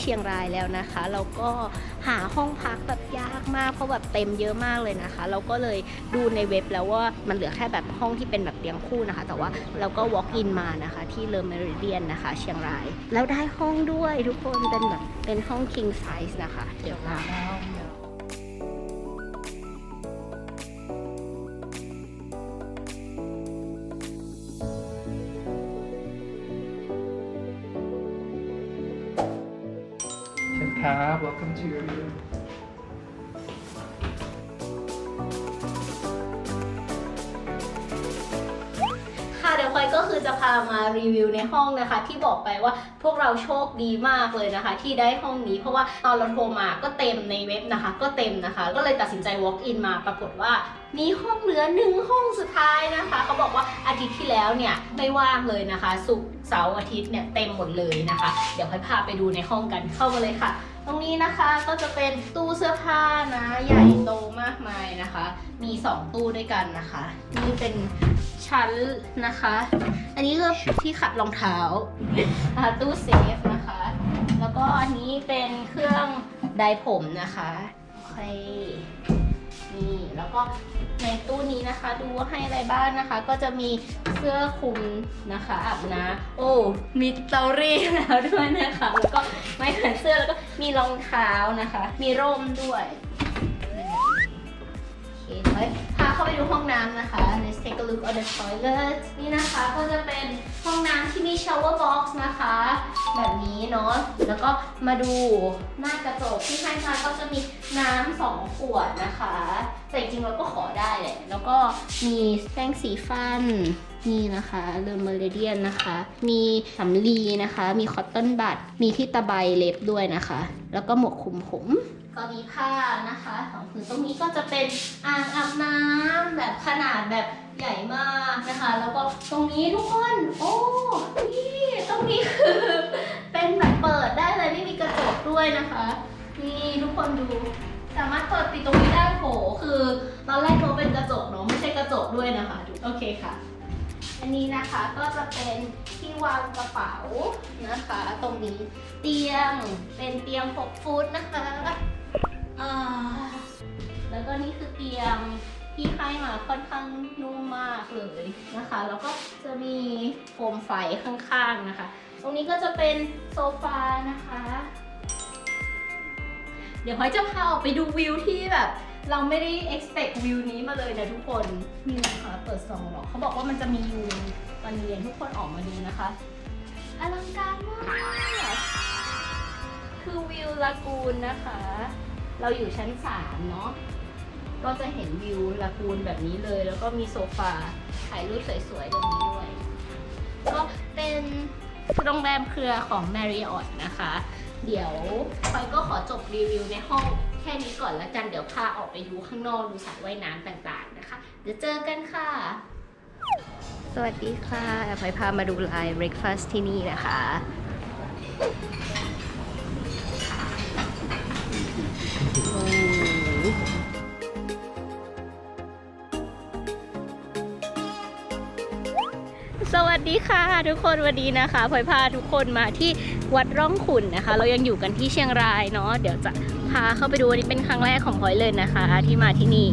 เชียงรายแล้วนะคะเราก็หาห้องพักแบบยากมากเพราะแบบเต็มเยอะมากเลยนะคะ เราก็เลยดูในเว็บแล้วว่ามันเหลือแค่แบบห้องที่เป็นแบบเตียงคู่นะคะ แต่ว่าเราก็ walk in มานะคะ ที่เลอเมริเดียนนะคะ เชียงราย แล้วได้ห้องด้วยทุกคนเป็นแบบเป็นห้อง king size นะคะ เดี๋ยวมา ครับ welcome to your room ค่ะเดี๋ยวพลอยก็คือจะพามารีวิวในห้องนะคะ ที่บอกไปว่าพวกเราโชคดีมากเลยนะคะ ที่ได้ห้องนี้เพราะว่าตอนเราโทรมาก็เต็มในเว็บนะคะ ก็เต็มนะคะ ก็เลยตัดสินใจ walk in มาปรากฏว่ามีห้องเหลือหนึ่งห้องสุดท้ายนะคะ เขาบอกว่าอาทิตย์ที่แล้วเนี่ยไม่ว่างเลยนะคะศุกเสาร์อาทิตย์เนี่ยเต็มหมดเลยนะคะ เดี๋ยวพลอยพาไปดูในห้องกันเข้ามาเลยค่ะ ตรงนี้นะคะก็จะเป็นตู้เสื้อผ้านะใหญ่โตมากมายนะคะ มี 2 ตู้ด้วยกันนะคะ นี่เป็นชั้นนะคะ อันนี้ก็ที่ขัดรองเท้าตู้เซฟนะคะ แล้วก็อันนี้เป็นเครื่องไดผมนะคะโอเค นี่แล้วก็ในตู้นี้นะคะ ดูว่าให้อะไรบ้างนะคะ ก็จะมีเสื้อคลุมนะคะอาบน้ำโอ้มีเตารีดแล้วด้วยนะคะแล้วก็ไม้แขวนเสื้อแล้วก็มีรองเท้านะคะ มีร่มด้วยโอเคเฮ้ เข้าไปดูห้องน้ำนะคะ Let's take a look at the toilet นี่นะคะก็จะเป็นห้องน้ำที่มี shower box นะคะ แบบนี้เนาะแล้วก็มาดูหน้ากระจกที่ให้มาก็จะมีน้ำสองขวดนะคะ แต่จริงๆเราก็ขอได้แหละแล้วก็มีแป้งสีฟันนี่นะคะเรอเมเรเดียนนะคะ มีสำลีนะคะ มีคอตตอนบัดมีที่ตะไบเล็บด้วยนะคะ แล้วก็หมวกคลุมผม ก็มีผ้านะคะสองผืนตรงนี้ก็จะเป็นอ่างอาบน้ำ แบบขนาดแบบใหญ่มากนะคะ แล้วก็ตรงนี้ทุกคน โอ้นี่ตรงนี้คือ เป็นแบบเปิดได้เลยไม่มีกระจกด้วยนะคะ นี่ทุกคนดู สามารถเปิดปิดตรงนี้ได้โหคือ ตอนแรกเขาเป็นกระจกเนาะไม่ใช่กระจกด้วยนะคะดูโอเคค่ะ อันนี้นะคะก็จะเป็นที่วางกระเป๋านะคะ ตรงนี้เตียงเป็นเตียง 6 ฟุตนะคะแล้วก็นี่คือเตียง ที่ให้มาค่อนข้างนุ่มมากเลยนะคะ แล้วก็จะมีโคมไฟข้างๆนะคะ ตรงนี้ก็จะเป็นโซฟานะคะ เดี๋ยวพอยจะพาออกไปดูวิวที่แบบ เราไม่ได้ expect วิวนี้มาเลยนะทุกคนนี่นะคะเปิดซองหรอกเขาบอกว่ามันจะมียูตอนเรียนทุกคนออกมาดูนะคะอลังการมากคือวิวลากูนนะคะ เราอยู่ชั้น 3 เนาะ ก็จะเห็นวิวลากูนแบบนี้เลย แล้วก็มีโซฟาถ่ายรูปสวยๆตรงนี้ด้วย ก็เป็นโรงแรมเครือของ Marriott นะคะ เดี๋ยวพลอยก็ขอจบรีวิวในห้องแค่นี้ก่อนแล้วกัน เดี๋ยวพาออกไปดูข้างนอกดูสระว่ายน้ำต่างๆนะคะ เดี๋ยวเจอกันค่ะ สวัสดีค่ะพลอยพามาดูไลน์เบรคฟาสที่นี่นะคะ สวัสดีค่ะทุกคนวันนี้นะคะพลอยพาทุกคนมาที่วัดร่องขุนนะคะ เรายังอยู่กันที่เชียงรายเนาะเดี๋ยวจะพาเข้าไปดูอันนี้เป็นครั้งแรกของพลอยเลยนะคะ ที่มาที่นี่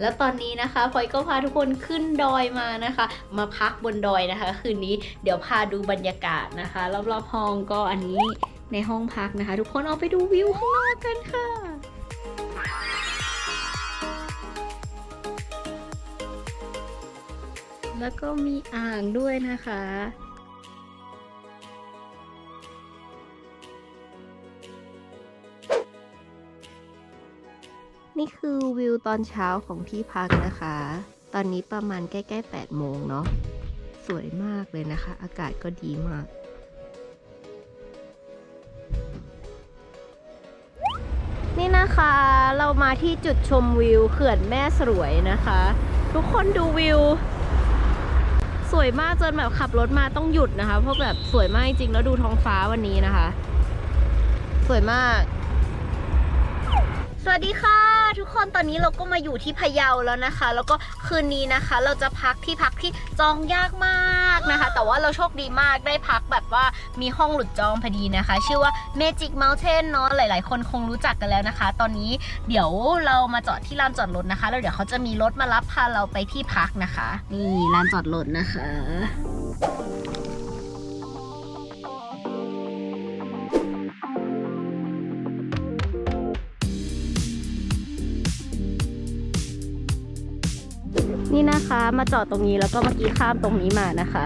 แล้วตอนนี้นะคะพลอยก็พาทุกคนขึ้นดอยมานะคะ มาพักบนดอยนะคะ คืนนี้เดี๋ยวพาดูบรรยากาศนะคะ รอบๆห้องก็อันนี้ในห้องพักนะคะ ทุกคนเอาไปดูวิวข้างนอกกันค่ะแล้วก็มีอ่างด้วยนะคะ นี่คือวิวตอนเช้าของที่พักนะคะ ตอนนี้ประมาณใกล้ๆ8โมงเนาะ สวยมากเลยนะคะ อากาศก็ดีมากนี่นะคะเรามาที่จุดชมวิวเขื่อนแม่สวยนะคะ ทุกคนดูวิว สวยมากจนแบบขับรถมาต้องหยุดนะคะ เพราะแบบสวยมากจริงแล้วดูท้องฟ้าวันนี้นะคะ สวยมาก สวัสดีค่ะ ทุกคนตอนนี้เราก็มาอยู่ที่พะเยาแล้วนะคะ แล้วก็คืนนี้นะคะ เราจะพักที่พักที่จองยากมากนะคะ แต่ว่าเราโชคดีมากได้พักแบบว่ามีห้องหลุดจองพอดีนะคะ ชื่อว่า Magic Mountain เนาะหลาย ๆ คนคงรู้จักกันแล้วนะคะ ตอนนี้เดี๋ยวเรามาจอดที่ลานจอดรถนะคะแล้วเดี๋ยวเขาจะมีรถมารับพาเราไปที่พักนะคะ นี่ลานจอดรถนะคะ มาจอดตรงนี้แล้วก็เมื่อกี้ข้ามตรงนี้มานะคะ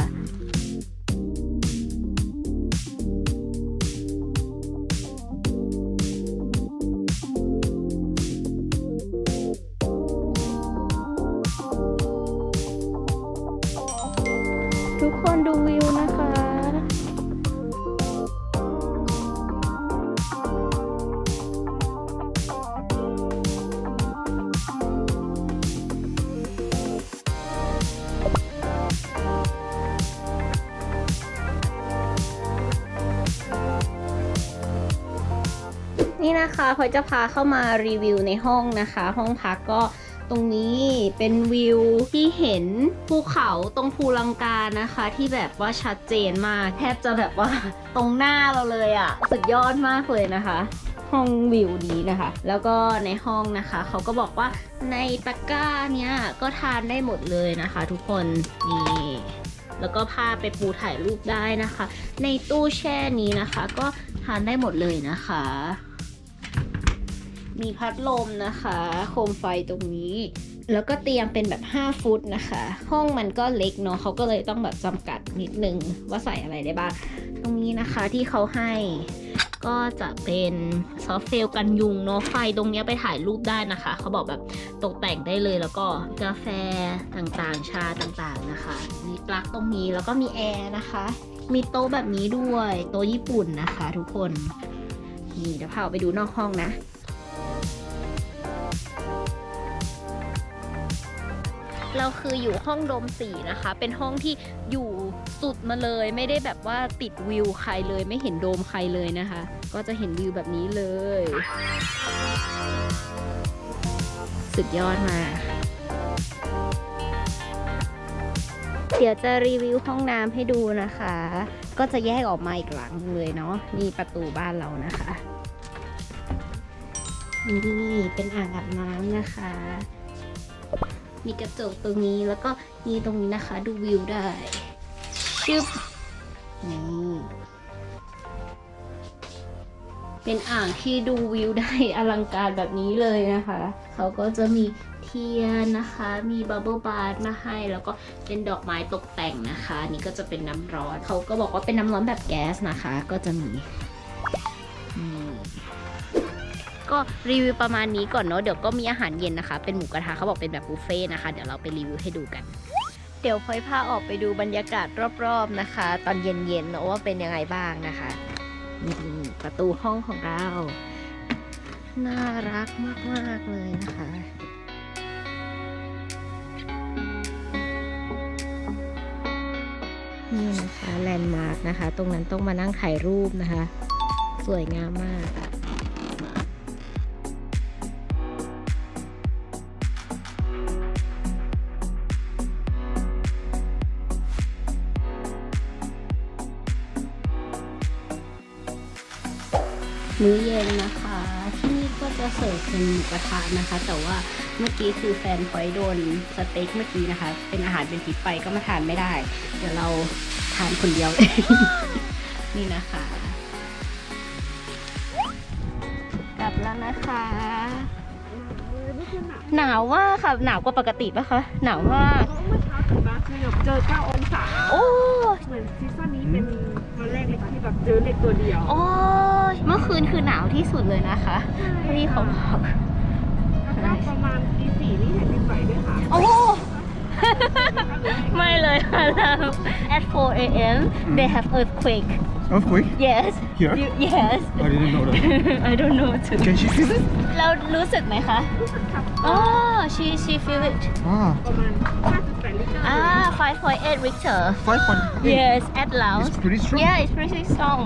นะคะพลอยจะพาเข้ามารีวิวในห้องนะคะ ห้องพักก็ตรงนี้เป็นวิวที่เห็นภูเขาตรงภูลังกานะคะ ที่แบบว่าชัดเจนมากแทบจะแบบว่าตรงหน้าเราเลยอะ่ะ สุดยอดมากเลยนะคะ ห้องวิวนี้นะคะ แล้วก็ในห้องนะคะ เขาก็บอกว่าในตะกร้าเนี้ยก็ทานได้หมดเลยนะคะ ทุกคนนี่แล้วก็พาไปปูถ่ายรูปได้นะคะ ในตู้แช่นี้นะคะ ก็ทานได้หมดเลยนะคะ มีพัดลมนะคะ โคมไฟตรงนี้ แล้วก็เตียงเป็นแบบ 5 ฟุตนะคะ ห้องมันก็เล็กเนาะเขาก็เลยต้องแบบจำกัดนิดนึงว่าใส่อะไรได้บ้าง ตรงนี้นะคะที่เขาให้ก็จะเป็นซอฟเฟลกันยุงเนาะไฟตรงเนี้ยไปถ่ายรูปได้นะคะ เขาบอกแบบตกแต่งได้เลยแล้วก็กาแฟต่างๆ ชาต่างๆนะคะ มีปลั๊กตรงนี้แล้วก็มีแอร์นะคะ มีโต๊ะแบบนี้ด้วย โต๊ะญี่ปุ่นนะคะทุกคน นี่เดี๋ยวพาไปดูนอกห้องนะ เราคืออยู่ห้องโดมสีนะคะ เป็นห้องที่อยู่สุดมาเลย ไม่ได้แบบว่าติดวิวใครเลย ไม่เห็นโดมใครเลยนะคะ ก็จะเห็นวิวแบบนี้เลย สุดยอดมาเดี๋ยวจะรีวิวห้องน้ำให้ดูนะคะ ก็จะแยกออกมาอีกหลังหนึ่งเลยเนาะนี่ประตูบ้านเรานะคะ นี่เป็นอ่างอาบน้ำนะคะ มีกระจกตรงนี้แล้วก็มีตรงนี้นะคะ ดูวิวได้ชึบนี่เป็นอ่างที่ดูวิวได้อลังการแบบนี้เลยนะคะ เขาก็จะมีเทียนนะคะ มีบับเบิลบาร์มาให้ แล้วก็เป็นดอกไม้ตกแต่งนะคะ นี่ก็จะเป็นน้ำร้อน เขาก็บอกว่าเป็นน้ำร้อนแบบแก๊สนะคะ ก็จะมี ก็รีวิวประมาณนี้ก่อนเนาะเดี๋ยวก็มีอาหารเย็นนะคะ เป็นหมูกระทะเขาบอกเป็นแบบบุฟเฟ่ต์นะคะ เดี๋ยวเราไปรีวิวให้ดูกัน เดี๋ยวพลอยพาออกไปดูบรรยากาศรอบๆนะคะ ตอนเย็นๆเนาะว่าเป็นยังไงบ้างนะคะประตูห้องของเรา น่ารักมากๆเลยนะคะนี่นะคะแลนด์มาร์กนะคะ ตรงนั้นต้องมานั่งถ่ายรูปนะคะ สวยงามมาก มื้อเย็นนะคะ ที่นี่ก็จะเสิร์ฟเป็นหมูกระทะนะคะ แต่ว่าเมื่อกี้คือแฟนพอยโดนสเต็กเมื่อกี้นะคะ เป็นอาหารเป็นพิษไปก็มาทานไม่ได้ เดี๋ยวเราทานคนเดียว นี่นะคะ กลับแล้วนะคะ หนาวมากค่ะหนาวกว่าปกติปะคะหนาวมากเมื่อเช้าตื่นมาคือแบบเจอ 9 องศา โอ้ เหมือนซีซั่นนี้เป็นวันแรกเลยค่ะที่แบบเจอเล็กตัวเดียวโอ้ เมื่อคืนคือหนาวที่สุดเลยนะคะพี่เขาบอกแล้วก็ประมาณตีสี่นี่แผ่นดินไหวด้วยค่ะ โอ้ก็เลยไม่เลยค่ะเรา at 4 a.m. they have earthquake Earthquake? yes Here? You- yes I didn't know that. I don't know too Can she feel it? เรารู้สึกไหมคะรู้สึกครับอ๋อ she she feel it Ah, ประมาณ5.8ลิตรอ่า5.8 Richter five point. yes at Laos It's pretty strong. yeah it's pretty strong